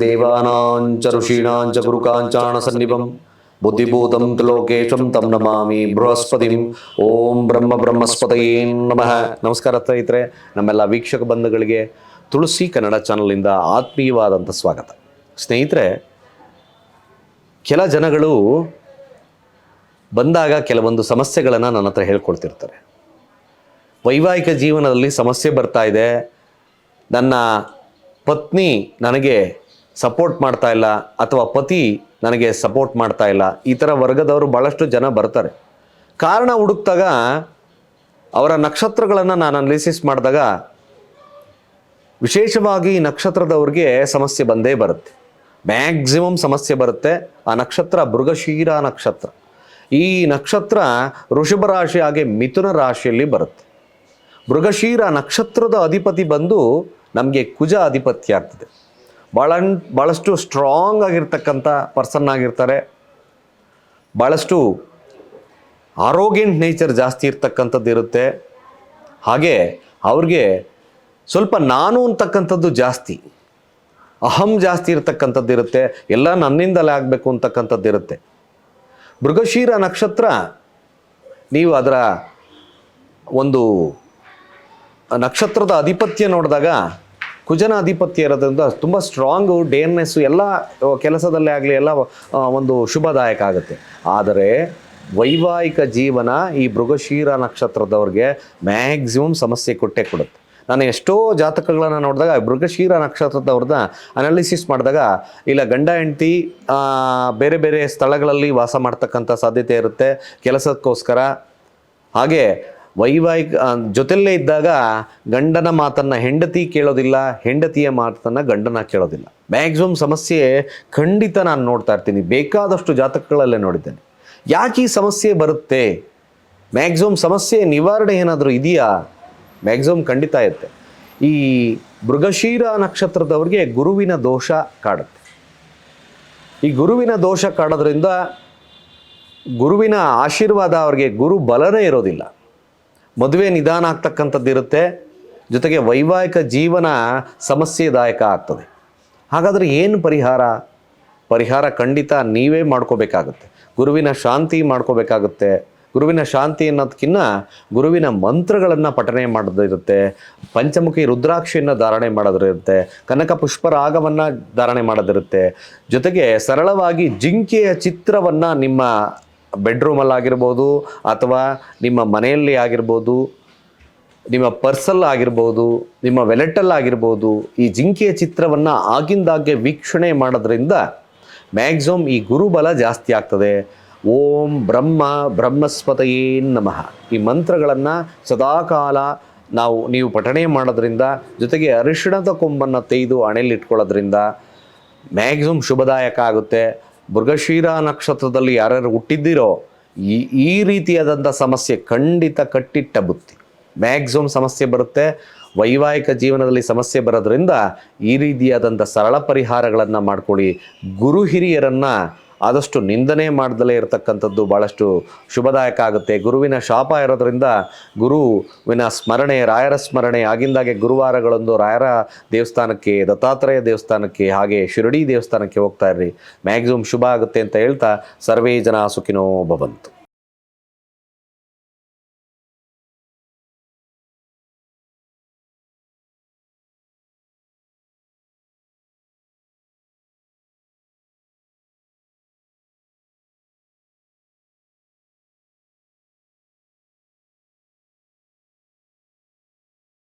ದೇವಾನಾಂಚ ಋಷೀಣಾಂಚ ಗುರುಕಾಂಚಾಣ ಸನ್ನಿಭಂ ಬುದ್ಧಿಭೂತಂ ತ್ರಿಲೋಕೇಶಂ ತಂ ನಮಾಮಿ ಬೃಹಸ್ಪತಿಂ ಓಂ ಬ್ರಹ್ಮ ಬ್ರಹ್ಮಸ್ಪತಯೇ ನಮಃ ನಮಸ್ಕಾರ ಸ್ನೇಹಿತರೆ ನಮ್ಮೆಲ್ಲ ವೀಕ್ಷಕ ಬಂಧುಗಳಿಗೆ ತುಳಸಿ ಕನ್ನಡ ಚಾನಲಿಂದ ಆತ್ಮೀಯವಾದಂಥ ಸ್ವಾಗತ ಸ್ನೇಹಿತರೆ ಕೆಲ ಜನಗಳು ಬಂದಾಗ ಕೆಲವೊಂದು ಸಮಸ್ಯೆಗಳನ್ನು ನನ್ನ ಹತ್ರ ಹೇಳ್ಕೊಳ್ತಿರ್ತಾರೆ. ವೈವಾಹಿಕ ಜೀವನದಲ್ಲಿ ಸಮಸ್ಯೆ ಬರ್ತಾ ಇದೆ. ನನ್ನ ಪತ್ನಿ ನನಗೆ ಸಪೋರ್ಟ್ ಮಾಡ್ತಾ ಇಲ್ಲ ಅಥವಾ ಪತಿ ನನಗೆ ಸಪೋರ್ಟ್ ಮಾಡ್ತಾ ಇಲ್ಲ, ಈ ಥರ ವರ್ಗದವರು ಭಾಳಷ್ಟು ಜನ ಬರ್ತಾರೆ. ಕಾರಣ ಹುಡುಕ್ದಾಗ ಅವರ ನಕ್ಷತ್ರಗಳನ್ನು ನಾನು ಅನಲಿಸಿಸ್ ಮಾಡಿದಾಗ ವಿಶೇಷವಾಗಿ ಈ ನಕ್ಷತ್ರದವ್ರಿಗೆ ಸಮಸ್ಯೆ ಬಂದೇ ಬರುತ್ತೆ. ಮ್ಯಾಕ್ಸಿಮಮ್ ಸಮಸ್ಯೆ ಬರುತ್ತೆ. ಆ ನಕ್ಷತ್ರ ಮೃಗಶೀರ ನಕ್ಷತ್ರ. ಈ ನಕ್ಷತ್ರ ಋಷಭ ರಾಶಿ ಹಾಗೆ ಮಿಥುನ ರಾಶಿಯಲ್ಲಿ ಬರುತ್ತೆ. ಮೃಗಶೀರ ನಕ್ಷತ್ರದ ಅಧಿಪತಿ ಬಂದು ನಮಗೆ ಕುಜ ಅಧಿಪತ್ಯ ಆಗ್ತದೆ. ಭಾಳ ಭಾಳಷ್ಟು ಸ್ಟ್ರಾಂಗ್ ಆಗಿರ್ತಕ್ಕಂಥ ಪರ್ಸನ್ ಆಗಿರ್ತಾರೆ. ಭಾಳಷ್ಟು ಆರೋಗ್ಯಂಟ್ ನೇಚರ್ ಜಾಸ್ತಿ ಇರ್ತಕ್ಕಂಥದ್ದು ಇರುತ್ತೆ. ಹಾಗೆ ಅವ್ರಿಗೆ ಸ್ವಲ್ಪ ನಾನು ಅಂತಕ್ಕಂಥದ್ದು ಜಾಸ್ತಿ, ಅಹಂ ಜಾಸ್ತಿ ಇರ್ತಕ್ಕಂಥದ್ದು ಇರುತ್ತೆ, ಎಲ್ಲ ನನ್ನಿಂದಲೇ ಆಗಬೇಕು ಅಂತಕ್ಕಂಥದ್ದು ಇರುತ್ತೆ. ಮೃಗಶೀರ ನಕ್ಷತ್ರ, ನೀವು ಅದರ ಒಂದು ನಕ್ಷತ್ರದ ಅಧಿಪತ್ಯ ನೋಡಿದಾಗ ಕುಜನ ಅಧಿಪತ್ಯ ಇರೋದ್ರಿಂದ ತುಂಬ ಸ್ಟ್ರಾಂಗು ಡೇರ್ನೆಸ್ಸು ಎಲ್ಲ ಕೆಲಸದಲ್ಲೇ ಆಗಲಿ ಎಲ್ಲ ಒಂದು ಶುಭದಾಯಕ ಆಗುತ್ತೆ. ಆದರೆ ವೈವಾಹಿಕ ಜೀವನ ಈ ಮೃಗಶೀರ ನಕ್ಷತ್ರದವ್ರಿಗೆ ಮ್ಯಾಕ್ಸಿಮಮ್ ಸಮಸ್ಯೆ ಕೊಟ್ಟೇ ಕೊಡುತ್ತೆ. ನಾನು ಎಷ್ಟೋ ಜಾತಕಗಳನ್ನು ನೋಡಿದಾಗ ಮೃಗಶೀರ ನಕ್ಷತ್ರದವ್ರನ್ನ ಅನಾಲಿಸಿಸ್ ಮಾಡಿದಾಗ, ಇಲ್ಲ ಗಂಡ, ಹೆಂಡತಿ ಬೇರೆ ಬೇರೆ ಸ್ಥಳಗಳಲ್ಲಿ ವಾಸ ಮಾಡ್ತಕ್ಕಂಥ ಸಾಧ್ಯತೆ ಇರುತ್ತೆ. ಕೆಲಸಕ್ಕೋಸ್ಕರ ಹಾಗೆ ವೈವಾಹಿಕ ಜೊತೆಲ್ಲೇ ಇದ್ದಾಗ ಗಂಡನ ಮಾತನ್ನು ಹೆಂಡತಿ ಕೇಳೋದಿಲ್ಲ, ಹೆಂಡತಿಯ ಮಾತನ್ನು ಗಂಡನ ಕೇಳೋದಿಲ್ಲ. ಮ್ಯಾಕ್ಸಿಮಮ್ ಸಮಸ್ಯೆ ಖಂಡಿತ ನಾನು ನೋಡ್ತಾ ಇರ್ತೀನಿ. ಬೇಕಾದಷ್ಟು ಜಾತಕಗಳಲ್ಲೇ ನೋಡಿದ್ದೇನೆ. ಯಾಕೆ ಈ ಸಮಸ್ಯೆ ಬರುತ್ತೆ? ಮ್ಯಾಕ್ಸಿಮಮ್ ಸಮಸ್ಯೆ ನಿವಾರಣೆ ಏನಾದರೂ ಇದೆಯಾ? ಮ್ಯಾಕ್ಸಿಮಮ್ ಖಂಡಿತ ಇರುತ್ತೆ. ಈ ಮೃಗಶೀರ ನಕ್ಷತ್ರದವ್ರಿಗೆ ಗುರುವಿನ ದೋಷ ಕಾಡುತ್ತೆ. ಈ ಗುರುವಿನ ದೋಷ ಕಾಡೋದ್ರಿಂದ ಗುರುವಿನ ಆಶೀರ್ವಾದ ಅವ್ರಿಗೆ ಗುರು ಬಲನೇ ಇರೋದಿಲ್ಲ. ಮದುವೆ ನಿಧಾನ ಆಗ್ತಕ್ಕಂಥದ್ದು ಇರುತ್ತೆ. ಜೊತೆಗೆ ವೈವಾಹಿಕ ಜೀವನ ಸಮಸ್ಯೆದಾಯಕ ಆಗ್ತದೆ. ಹಾಗಾದರೆ ಏನು ಪರಿಹಾರ? ಪರಿಹಾರ ಖಂಡಿತ ನೀವೇ ಮಾಡ್ಕೋಬೇಕಾಗುತ್ತೆ. ಗುರುವಿನ ಶಾಂತಿ ಮಾಡ್ಕೋಬೇಕಾಗುತ್ತೆ. ಗುರುವಿನ ಶಾಂತಿ ಅನ್ನೋದಕ್ಕಿಂತ ಗುರುವಿನ ಮಂತ್ರಗಳನ್ನು ಪಠನೆ ಮಾಡೋದಿರುತ್ತೆ. ಪಂಚಮುಖಿ ರುದ್ರಾಕ್ಷಿಯನ್ನು ಧಾರಣೆ ಮಾಡೋದಿರುತ್ತೆ. ಕನಕ ಪುಷ್ಪರಾಗವನ್ನು ಧಾರಣೆ ಮಾಡೋದಿರುತ್ತೆ. ಜೊತೆಗೆ ಸರಳವಾಗಿ ಜಿಂಕೆಯ ಚಿತ್ರವನ್ನು ನಿಮ್ಮ ಬೆಡ್ರೂಮಲ್ಲಿ ಆಗಿರ್ಬೋದು ಅಥವಾ ನಿಮ್ಮ ಮನೆಯಲ್ಲಿ ಆಗಿರ್ಬೋದು, ನಿಮ್ಮ ಪರ್ಸಲ್ ಆಗಿರ್ಬೋದು, ನಿಮ್ಮ ವೆಲೆಟಲ್ಲಿ ಆಗಿರ್ಬೋದು ಈ ಜಿಂಕೆಯ ಚಿತ್ರವನ್ನು ಆಗಿಂದಾಗ್ಗೆ ವೀಕ್ಷಣೆ ಮಾಡೋದ್ರಿಂದ ಮ್ಯಾಕ್ಸಿಮಮ್ ಈ ಗುರುಬಲ ಜಾಸ್ತಿ ಆಗ್ತದೆ. ಓಂ ಬ್ರಹ್ಮ ಬ್ರಹ್ಮಸ್ಪತಯೇ ನಮಃ. ಈ ಮಂತ್ರಗಳನ್ನು ಸದಾಕಾಲ ನಾವು, ನೀವು ಪಠಣೆ ಮಾಡೋದ್ರಿಂದ, ಜೊತೆಗೆ ಅರಿಶಿಣದ ಕೊಂಬನ್ನು ತೆಗೆದು ಹಣೆಯಲ್ಲಿಟ್ಕೊಳ್ಳೋದ್ರಿಂದ ಮ್ಯಾಕ್ಸಿಮಮ್ ಶುಭದಾಯಕ ಆಗುತ್ತೆ. ಮೃಗಶೀರ ನಕ್ಷತ್ರದಲ್ಲಿ ಯಾರ್ಯಾರು ಹುಟ್ಟಿದ್ದೀರೋ ಈ ಈ ರೀತಿಯಾದಂಥ ಸಮಸ್ಯೆ ಖಂಡಿತ ಕಟ್ಟಿಟ್ಟ ಬುತ್ತಿ. ಮ್ಯಾಕ್ಸಿಮಮ್ ಸಮಸ್ಯೆ ಬರುತ್ತೆ. ವೈವಾಹಿಕ ಜೀವನದಲ್ಲಿ ಸಮಸ್ಯೆ ಬರೋದ್ರಿಂದ ಈ ರೀತಿಯಾದಂಥ ಸರಳ ಪರಿಹಾರಗಳನ್ನು ಮಾಡ್ಕೊಳ್ಳಿ. ಗುರು ಹಿರಿಯರನ್ನು ಆದಷ್ಟು ನಿಂದನೆ ಮಾಡ್ದಲೇ ಇರತಕ್ಕಂಥದ್ದು ಭಾಳಷ್ಟು ಶುಭದಾಯಕ ಆಗುತ್ತೆ. ಗುರುವಿನ ಶಾಪ ಇರೋದ್ರಿಂದ ಗುರುವಿನ ಸ್ಮರಣೆ, ರಾಯರ ಸ್ಮರಣೆ, ಆಗಿಂದಾಗೆ ಗುರುವಾರಗಳೊಂದು ರಾಯರ ದೇವಸ್ಥಾನಕ್ಕೆ, ದತ್ತಾತ್ರೇಯ ದೇವಸ್ಥಾನಕ್ಕೆ, ಹಾಗೆ ಶಿರಡಿ ದೇವಸ್ಥಾನಕ್ಕೆ ಹೋಗ್ತಾ ಇರ್ರಿ. ಮ್ಯಾಕ್ಸಿಮಮ್ ಶುಭ ಆಗುತ್ತೆ ಅಂತ ಹೇಳ್ತಾ ಸರ್ವೇ ಜನ ಸುಖಿನೋ ಭವಂತು.